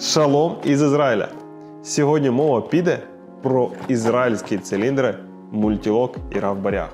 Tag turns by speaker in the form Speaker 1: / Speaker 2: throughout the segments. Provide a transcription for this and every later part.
Speaker 1: Шалом із Ізраїля. Сьогодні мова піде про ізраїльські циліндри мультілок і равбарях.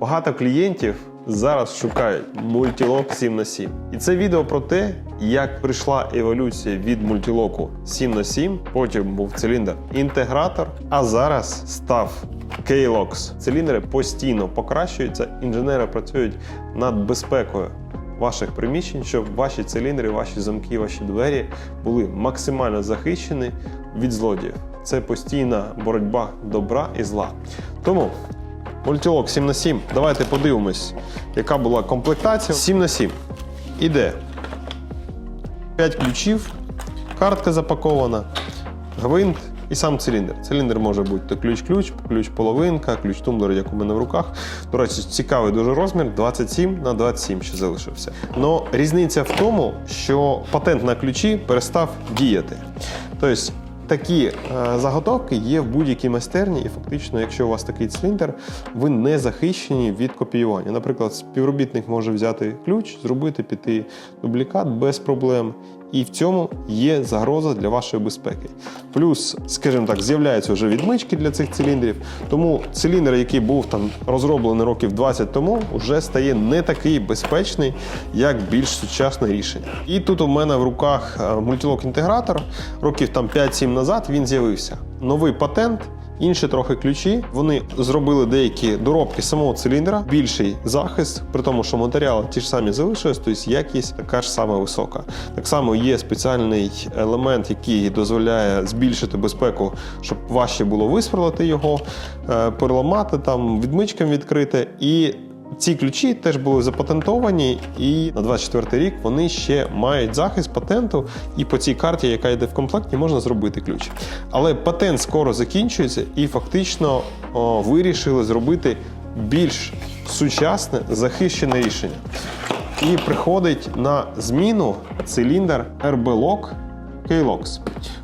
Speaker 1: Багато клієнтів зараз шукають мультілок 7 на 7 І це відео про те, як прийшла еволюція від мультілоку 7 на 7 потім був циліндр інтегратор, а зараз став K-Lox. Циліндри постійно покращуються, інженери працюють над безпекою ваших приміщень, щоб ваші циліндри, ваші замки, ваші двері були максимально захищені від злодіїв. Це постійна боротьба добра і зла. Тому мультілок 7 на 7 Давайте подивимось, яка була комплектація. 7 на 7 Іде 5 ключів, картка запакована, гвинт і сам циліндр. Циліндр може бути ключ-ключ, ключ-половинка, ключ-тумблер, як у мене в руках. До речі, цікавий дуже розмір 27 на 27 ще залишився. Но різниця в тому, що патент на ключі перестав діяти. Тобто Такі е, заготовки є в будь-якій майстерні, і фактично, якщо у вас такий циліндр, ви не захищені від копіювання. Наприклад, співробітник може взяти ключ, зробити піти дублікат без проблем. І в цьому є загроза для вашої безпеки. Плюс, скажімо так, з'являються вже відмички для цих циліндрів. Тому циліндр, який був там розроблений років 20 тому, вже стає не такий безпечний, як більш сучасне рішення. І тут у мене в руках е, мультилок-інтегратор. Років там 5-7 назад він з'явився. Новий патент. Інші трохи ключі. Вони зробили деякі доробки самого циліндра, більший захист, при тому, що матеріали ті ж самі залишились, тобто якість така ж сама висока. Так само є спеціальний елемент, який дозволяє збільшити безпеку, щоб важче було висверлити його, е, переламати там, відмичками відкрити. І ці ключі теж були запатентовані, і на 24 рік вони ще мають захист патенту. І по цій карті, яка йде в комплекті, можна зробити ключ. Але патент скоро закінчується, і фактично о, вирішили зробити більш сучасне захищене рішення. І приходить на зміну циліндр RB-Lock K-Lox.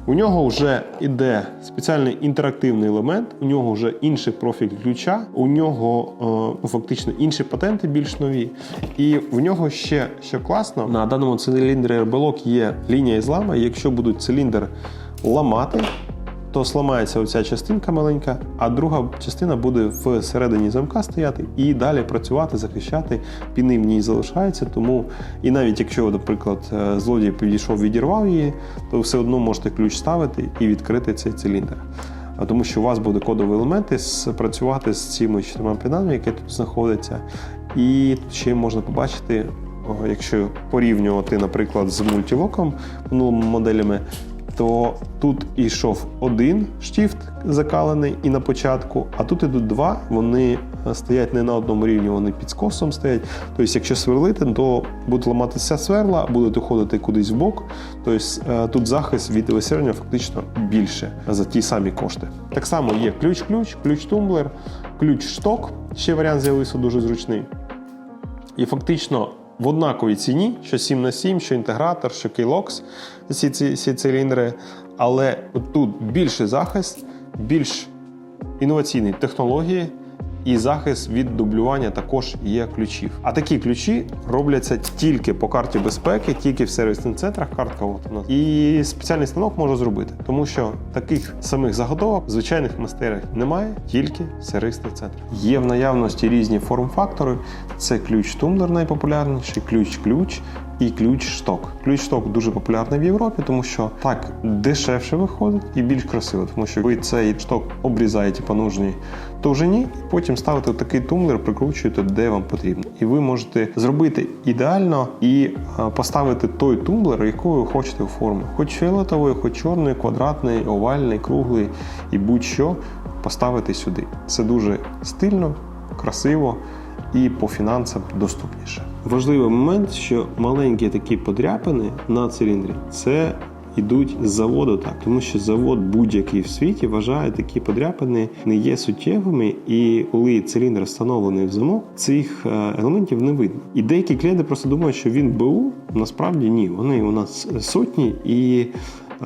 Speaker 1: У нього вже йде спеціальний інтерактивний елемент, у нього вже інший профіль ключа, у нього е, ну, фактично інші патенти більш нові. І в нього ще що класно, на даному циліндрі RB-Lock є лінія ізлама. Якщо будуть циліндр ламати, то сламається оця частинка маленька, а друга частина буде всередині замка стояти і далі працювати, захищати. Піни в ній залишаються. Тому і навіть якщо, наприклад, е, злодій підійшов, відірвав її, то все одно можете ключ ставити і відкрити цей циліндр. Тому що у вас буде кодовий елемент працювати з цими чотирма пінами, які тут знаходяться. І тут ще можна побачити, якщо порівнювати, наприклад, з мультілоком минулими моделями, то тут йшов один штіфт закалений і на початку, а тут ідуть два. Вони стоять не на одному рівні, вони під скосом стоять. Тобто, якщо сверлити, то будуть ламатися сверла, будуть уходити кудись в бок. Тобто е, тут захист від висирення фактично більше за ті самі кошти. Так само є ключ-ключ, ключ-тумблер, ключ-шток. Ще варіант з'явився дуже зручний. І фактично в однаковій ціні, що 7 на 7, що інтегратор, що Keylocks, всі ці, ці циліндри. Але тут більший захист, більш інноваційні технології. І захист від дублювання також є ключів. А такі ключі робляться тільки по карті безпеки, тільки в сервісних центрах. Картка от у нас. І спеціальний станок може зробити, тому що таких самих заготовок в звичайних мастерах немає, тільки в сервісних центрах. Є в наявності різні форм-фактори. Це ключ-тумблер найпопулярніший, ключ-ключ і ключ-шток. Ключ-шток дуже популярний в Європі, тому що так дешевше виходить і більш красиво, тому що ви цей шток обрізаєте по нужній довжині, і потім ставите такий тумблер, прикручуєте де вам потрібно. І ви можете зробити ідеально і поставити той тумблер, який ви хочете у форму. Хоч фіолетовий, хоч чорний, квадратний, овальний, круглий і будь-що поставити сюди. Це дуже стильно, красиво і по фінансам доступніше. Важливий момент, що маленькі такі подряпини на циліндрі це йдуть з заводу, так тому що завод будь-який в світі вважає такі подряпини не є суттєвими, і коли циліндр встановлений в замок, цих е, елементів не видно. І деякі клієнти просто думають, що він БУ. Насправді ні, вони у нас сотні і.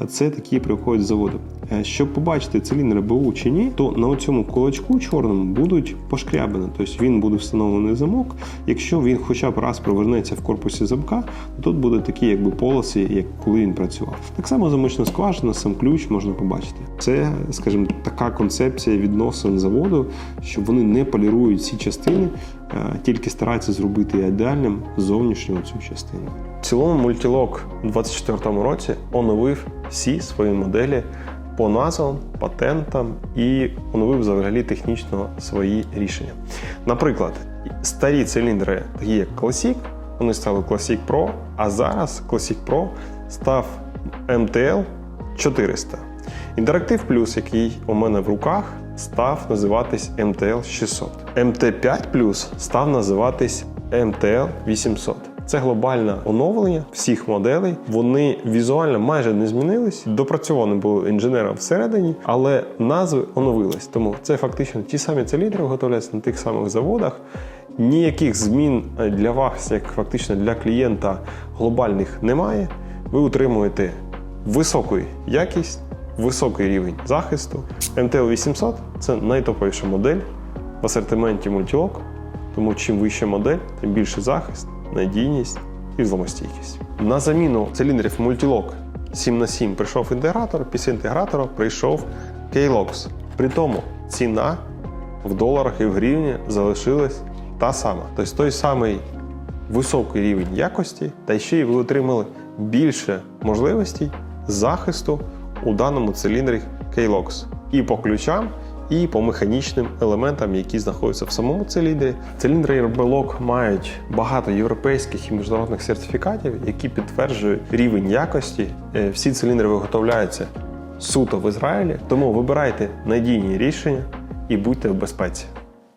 Speaker 2: Це такі приходять з заводу. Е, Щоб побачити циліндр БУ чи ні, то на цьому кулачку чорному будуть пошкрябини. Тобто він буде встановлений замок. Якщо він хоча б раз провернеться в корпусі замка, то тут будуть такі якби полоси, як коли він працював. Так само замочна скважина, сам ключ можна побачити. Це, скажімо, така концепція відносин заводу, що вони не полірують ці частини, тільки стараються зробити ідеальним зовнішню цю частину.
Speaker 1: В цілому мультілок у 2024 році оновив всі свої моделі по назвам, патентам і оновив взагалі технічно свої рішення. Наприклад, старі циліндри, такі як Classic, вони стали Classic Pro, а зараз Classic Pro став MTL 400. Interactive Plus, який у мене в руках, став називатись MTL 600. MT5 Plus став називатись MTL 800. Це глобальне оновлення всіх моделей. Вони візуально майже не змінились. Допрацьовані були інженером всередині, але назви оновились. Тому це фактично ті самі циліндри виготовляються на тих самих заводах. Ніяких змін для вас, як фактично для клієнта, глобальних немає. Ви утримуєте високу якість, високий рівень захисту. MTL 800 це найтоповіша модель в асортименті Multilock, тому чим вища модель, тим більше захист, надійність і зломостійкість. На заміну циліндрів Multilock 7х7 прийшов інтегратор, після інтегратора прийшов K-Lox. При тому ціна в доларах і в гривні залишилась та сама. Тобто той самий високий рівень якості, та ще й ви отримали більше можливостей захисту у даному циліндрі K-Lox. І по ключам, і по механічним елементам, які знаходяться в самому циліндрі. Циліндри RB-Lock мають багато європейських і міжнародних сертифікатів, які підтверджують рівень якості. Е, Всі циліндри виготовляються суто в Ізраїлі, тому вибирайте надійні рішення і будьте в безпеці.